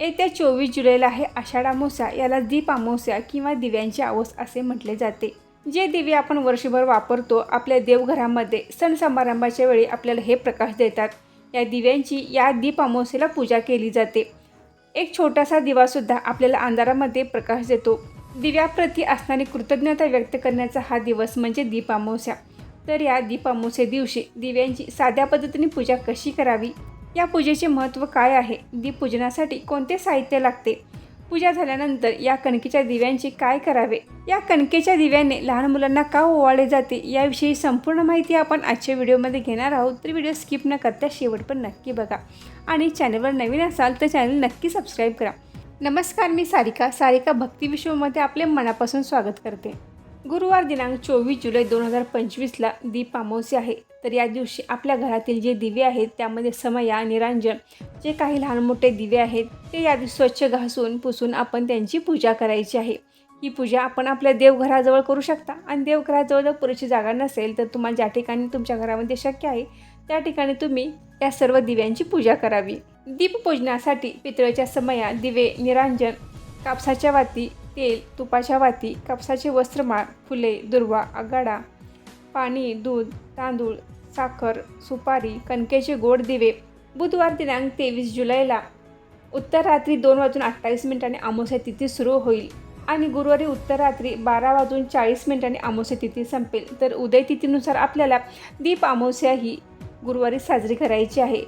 येत्या चोवीस जुलैला आहे आषाढ अमावस्या. याला दीप अमावस्या किंवा दिव्यांची आवस असे म्हटले जाते. जे दिवे आपण वर्षभर वापरतो आपल्या देवघरामध्ये सण समारंभाच्या वेळी आपल्याला हे प्रकाश देतात. या दिव्यांची या दीप अमावस्येला पूजा केली जाते. एक छोटासा दिवासुद्धा आपल्याला अंधारामध्ये प्रकाश देतो. दिव्याप्रती असणारी कृतज्ञता व्यक्त करण्याचा हा दिवस म्हणजे दीप अमावस्या. तर या दीप अमावस्ये दिवशी दिव्यांची साध्या पद्धतीने पूजा कशी करावी? या पूजेचे महत्त्व काय आहे? दीपपूजनासाठी कोणते साहित्य लागते? पूजा झाल्यानंतर या कणकेच्या दिव्यांचे काय करावे? या कणकेच्या दिव्याने लहान मुलांना का ओवाळले जाते? याविषयी संपूर्ण माहिती आपण आजच्या व्हिडिओमध्ये घेणार आहोत. तर व्हिडिओ स्किप न करता शेवट पण नक्की बघा. आणि चॅनलवर नवीन असाल तर चॅनल नक्की सबस्क्राईब करा. नमस्कार मी सारिका. सारिका भक्ती विश्वमध्ये आपले मनापासून स्वागत करते. गुरुवार दिनांक चोवीस जुलै दोन हजार पंचवीसला दीप अमावस्या आहे. तर या दिवशी आपल्या घरातील जे दिवे आहेत त्यामध्ये समया निरांजन जे काही लहान मोठे दिवे आहेत ते या दिवशी स्वच्छ घासून पुसून आपण त्यांची पूजा करायची आहे. ही पूजा आपण आपल्या देवघराजवळ करू शकता. आणि देवघराजवळ जर पुरेशी जागा नसेल तर तुम्हाला ज्या ठिकाणी तुमच्या घरामध्ये शक्य आहे त्या ठिकाणी तुम्ही या सर्व दिव्यांची पूजा करावी. दीपपूजनासाठी पितळेच्या समया दिवे निरांजन कापसाच्या वाती तेल तुपाच्या वाती कापसाचे वस्त्रमाळ फुले दुर्वा आगाडा पाणी दूध तांदूळ साखर सुपारी कणकेचे गोड दिवे. बुधवार दिनांक तेवीस जुलैला उत्तर रात्री दोन वाजून अठ्ठावीस मिनिटांनी अमावस्या तिथी सुरू होईल आणि गुरुवारी उत्तर रात्री बारा वाजून चाळीस मिनिटांनी अमावस्या तिथी संपेल. तर उदय तिथीनुसार आपल्याला दीप अमावस्या ही गुरुवारी साजरी करायची आहे.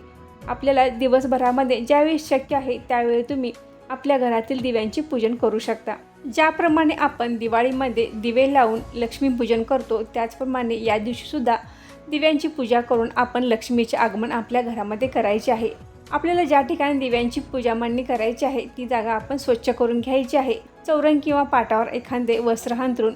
आपल्याला दिवसभरामध्ये ज्यावेळी शक्य आहे त्यावेळी तुम्ही आपल्या घरातील दिव्यांचे पूजन करू शकता. ज्याप्रमाणे आपण दिवाळीमध्ये दिवे लावून लक्ष्मीपूजन करतो त्याचप्रमाणे या दिवशीसुद्धा दिव्यांची पूजा करून आपण लक्ष्मीचे आगमन आपल्या घरामध्ये करायचे आहे. आपल्याला ज्या ठिकाणी दिव्यांची पूजा मांडणी करायची आहे ती जागा आपण स्वच्छ करून घ्यायची आहे. चौरंग किंवा पाटावर एखादे वस्त्र हांतरून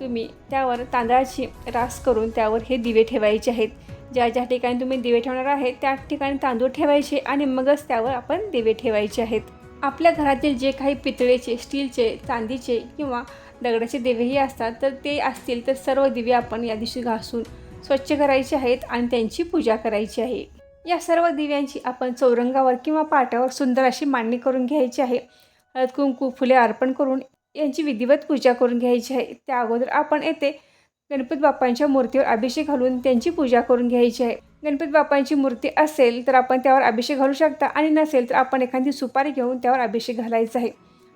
तुम्ही त्यावर तांदळाची रास करून त्यावर हे दिवे ठेवायचे आहेत. ज्या ज्या ठिकाणी तुम्ही दिवे ठेवणार आहे त्या ठिकाणी तांदूळ ठेवायचे आणि मगच त्यावर आपण दिवे ठेवायचे आहेत. आपल्या घरातील जे काही पितळेचे स्टीलचे चांदीचे किंवा दगडाचे दिवेही असतात तर ते असतील तर सर्व दिवे आपण या दिवशी घासून स्वच्छ करायचे आहेत आणि त्यांची पूजा करायची आहे. या सर्व दिव्यांची आपण चौरंगावर किंवा पाटावर सुंदर अशी मांडणी करून घ्यायची आहे. हळद कुंकू फुले अर्पण करून यांची विधिवत पूजा करून घ्यायची आहे. त्या अगोदर आपण येथे गणपती बाप्पांच्या मूर्तीवर अभिषेक घालून त्यांची पूजा करून घ्यायची आहे. गणपती बाप्पांची मूर्ती असेल तर आपण त्यावर अभिषेक घालू शकता. आणि नसेल तर आपण एखादी सुपारी घेऊन त्यावर अभिषेक घालायचा आहे.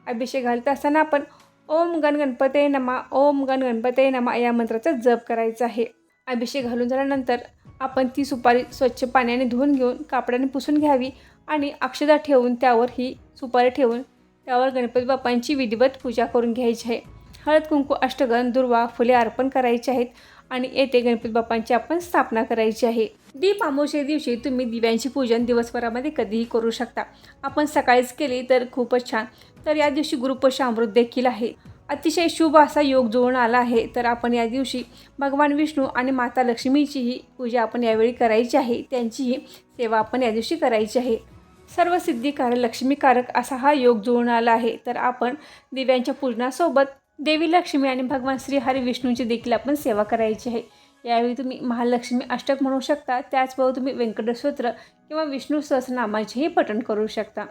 अभिषेक घालत असताना आपण ओम गण गणपते नमा ओम गण गणपते नमा या मंत्राचा जप करायचा आहे. अभिषेक घालून झाल्यानंतर आपण ती सुपारी स्वच्छ पाण्याने धुवून घेऊन कापडाने पुसून घ्यावी आणि अक्षदा ठेवून त्यावर ही सुपारी ठेवून त्यावर गणपती बाप्पांची विधिवत पूजा करून घ्यायची आहे. हळद कुंकू अष्टगण दुर्वा फुले अर्पण करायचे आहेत आणि येथे गणपती बाप्पांची आपण स्थापना करायची आहे. दीप अमावस्ये दिवशी तुम्ही दिव्यांचे पूजन दिवसभरामध्ये कधीही करू शकता. आपण सकाळीच केली तर खूपच छान. तर या दिवशी गुरुपशामृत देखील आहे. अतिशय शुभ असा योग जुळून आला आहे. तर आपण या दिवशी भगवान विष्णू आणि माता लक्ष्मीचीही पूजा आपण यावेळी करायची आहे. त्यांचीही सेवा आपण या दिवशी करायची आहे. सर्व सिद्धिकारक लक्ष्मीकारक असा हा योग जुळून आला आहे. तर आपण दिव्यांच्या पूजनासोबत देवी लक्ष्मी आणि भगवान श्री हरी विष्णूंची देखील आपण सेवा करायची आहे. यावेळी तुम्ही महालक्ष्मी अष्टक म्हणू शकता त्याचबरोबर तुम्ही व्यंकटसूत्र किंवा विष्णू सहस्रनामाचेही पठण करू शकता.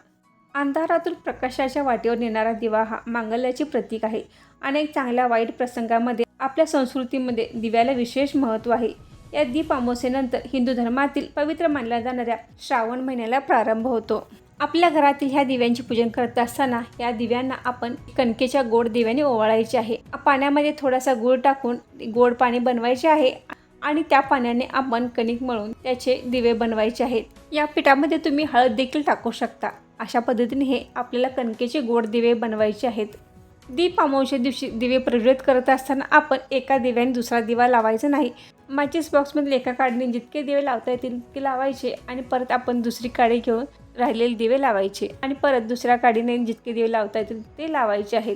अंधारातून प्रकाशाच्या वाटेवर नेणारा दिवा हा मांगल्याचे प्रतीक आहे. अनेक चांगल्या वाईट प्रसंगामध्ये आपल्या संस्कृतीमध्ये दिव्याला विशेष महत्त्व आहे. या दीप अमावस्येनंतर हिंदू धर्मातील पवित्र मानल्या जाणाऱ्या श्रावण महिन्याला प्रारंभ होतो. आपल्या घरातील ह्या दिव्यांचे पूजन करत असताना या दिव्यांना आपण कणकेच्या गोड दिव्याने ओवाळायचे आहे. पाण्यामध्ये थोडासा गूळ टाकून गोड पाणी बनवायचे आहे आणि त्या पाण्याने आपण कणिक मळून त्याचे दिवे बनवायचे आहेत. या पिठामध्ये तुम्ही हळद देखील टाकू शकता. अशा पद्धतीने हे आपल्याला कणकेचे गोड दिवे बनवायचे आहेत. दीप अमावस्या दिवशी दिवे प्रज्वलित करत असताना आपण एका दिव्याने दुसरा दिवा लावायचा नाही. माचीस बॉक्समधील एका काडीने जितके दिवे लावता येतील तितके लावायचे आणि परत आपण दुसरी काडी घेऊन राहिलेले दिवे लावायचे आणि परत दुसऱ्या काडीने जितके दिवे लावता येतील ते लावायचे आहेत.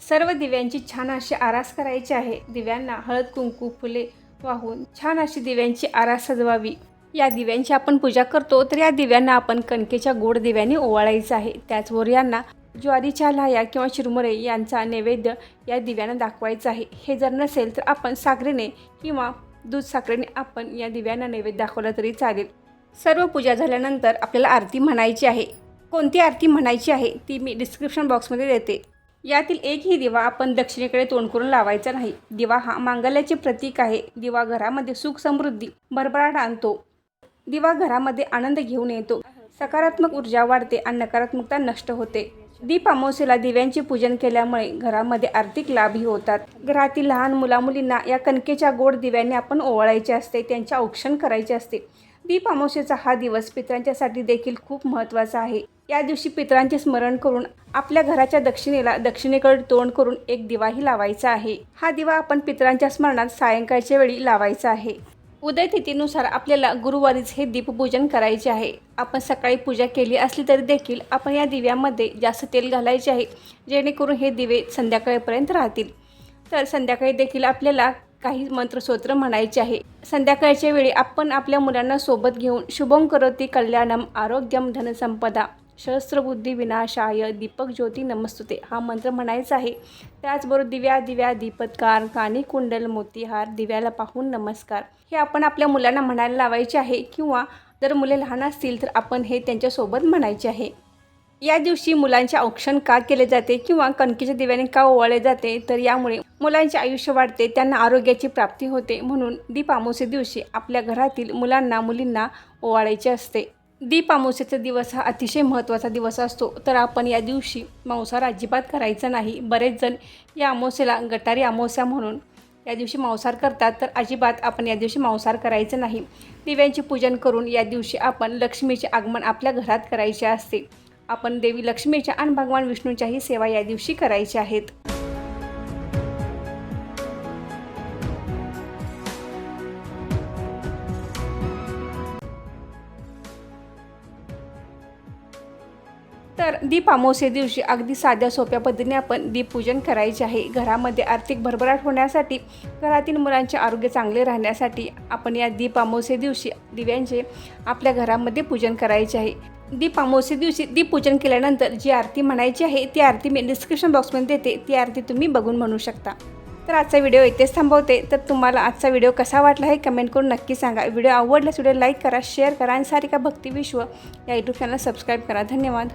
सर्व दिव्यांची छान अशी आरास करायची आहे. दिव्यांना हळद कुंकू फुले वाहून छान अशी दिव्यांची आरास सजवावी. या दिव्यांची आपण पूजा करतो तर या दिव्यांना आपण कणकेच्या गोड दिव्याने ओवाळायचं आहे. त्याचबरोबर यांना ज्वारीच्या लाह्या किंवा चिरमुरे यांचा नैवेद्य या दिव्यांना दाखवायचा आहे. हे जर नसेल तर आपण साखरेने किंवा दूध साखरेने आपण या दिव्यांना नैवेद्य दाखवला तरी चालेल. सर्व पूजा झाल्यानंतर आपल्याला आरती म्हणायची आहे. कोणती आरती म्हणायची आहे ती मी डिस्क्रिप्शन बॉक्समध्ये देते. यातील एकही दिवा आपण दक्षिणेकडे तोंड करून लावायचा नाही. दिवा हा मांगल्याचे प्रतीक आहे. दिवा घरामध्ये सुख समृद्धी भरभराट आणतो. दिवा घरामध्ये आनंद घेऊन येतो. सकारात्मक ऊर्जा वाढते आणि नकारात्मकता नष्ट होते. दीप अमावस्येला दिव्यांचे पूजन केल्यामुळे घरामध्ये आर्थिक लाभही होतात. घरातील लहान मुलामुलींना या कणकेच्या गोड दिव्याने आपण ओवाळायचे असते त्यांचे औक्षण करायचे असते. दीप अमावस्येचा हा दिवस पितरांच्यासाठी देखील खूप महत्त्वाचा आहे. या दिवशी पितरांचे स्मरण करून आपल्या घराच्या दक्षिणेला दक्षिणेकडे तोंड करून एक दिवाही लावायचा आहे. हा दिवा आपण पितरांच्या स्मरणात सायंकाळच्या वेळी लावायचा आहे. उदय तिथीनुसार आपल्याला गुरुवारीच हे दीपपूजन करायचे आहे. आपण सकाळी पूजा केली असली तरी देखील आपण या दिव्यामध्ये जास्त तेल घालायचे आहे जेणेकरून हे दिवे संध्याकाळपर्यंत राहतील. तर संध्याकाळी देखील आपल्याला काही मंत्रस्तोत्र म्हणायचे आहे. संध्याकाळच्या वेळी आपण आपल्या मुलांना सोबत घेऊन शुभम करोती कल्याणम आरोग्यम धनसंपदा सहस्त्रबुद्धी विनाशाय दीपक ज्योती नमस्तुते हा मंत्र म्हणायचा आहे. त्याचबरोबर दिव्या दिव्या दीपत्कार कानी कुंडल मोतीहार दिव्याला पाहून नमस्कार हे आपण आपल्या मुलांना म्हणायला लावायचे आहे किंवा जर मुले लहान असतील तर आपण हे त्यांच्यासोबत म्हणायचे आहे. या दिवशी मुलांचे औक्षण का केले जाते किंवा कणकीच्या दिव्याने का ओवाळले जाते तर यामुळे मुलांचे आयुष्य वाढते त्यांना आरोग्याची प्राप्ती होते म्हणून दीप अमावस्ये दिवशी आपल्या घरातील मुलांना मुलींना ओवाळायचे असते. दीप अमावस्येचा दिवस हा अतिशय महत्त्वाचा दिवस असतो तर आपण या दिवशी मांसाहार अजिबात करायचा नाही. बरेच जण या अमावस्येला गटारी अमावस्या म्हणून या दिवशी मांसाहार करतात तर अजिबात आपण या दिवशी मांसाहार करायचं नाही. दिव्यांचे पूजन करून या दिवशी आपण लक्ष्मीचे आगमन आपल्या घरात करायचे असते. आपण देवी लक्ष्मीच्या आणि भगवान विष्णूच्याही सेवा या दिवशी करायच्या आहेत. तर दीप अमावस्ये दिवशी अगदी साध्या सोप्या पद्धतीने आपण दीपपूजन करायचे आहे. घरामध्ये आर्थिक भरभराट होण्यासाठी घरातील मुलांचे आरोग्य चांगले राहण्यासाठी आपण या दीप अमावस्ये दिवशी दिव्यांचे आपल्या घरामध्ये पूजन करायचे आहे. दीप अमावस्ये दिवशी दीपपूजन केल्यानंतर जी आरती म्हणायची आहे ती आरती मी डिस्क्रिप्शन बॉक्समध्ये देते. ती आरती तुम्ही बघून म्हणू शकता. तर आजचा व्हिडिओ इथेच थांबवते. तर तुम्हाला आजचा व्हिडिओ कसा वाटला हे कमेंट करून नक्की सांगा. व्हिडिओ आवडल्यास व्हिडिओ लाईक करा शेअर करा आणि सारिका भक्ती विश्व या यूट्यूब चॅनल सबस्क्राईब करा. धन्यवाद.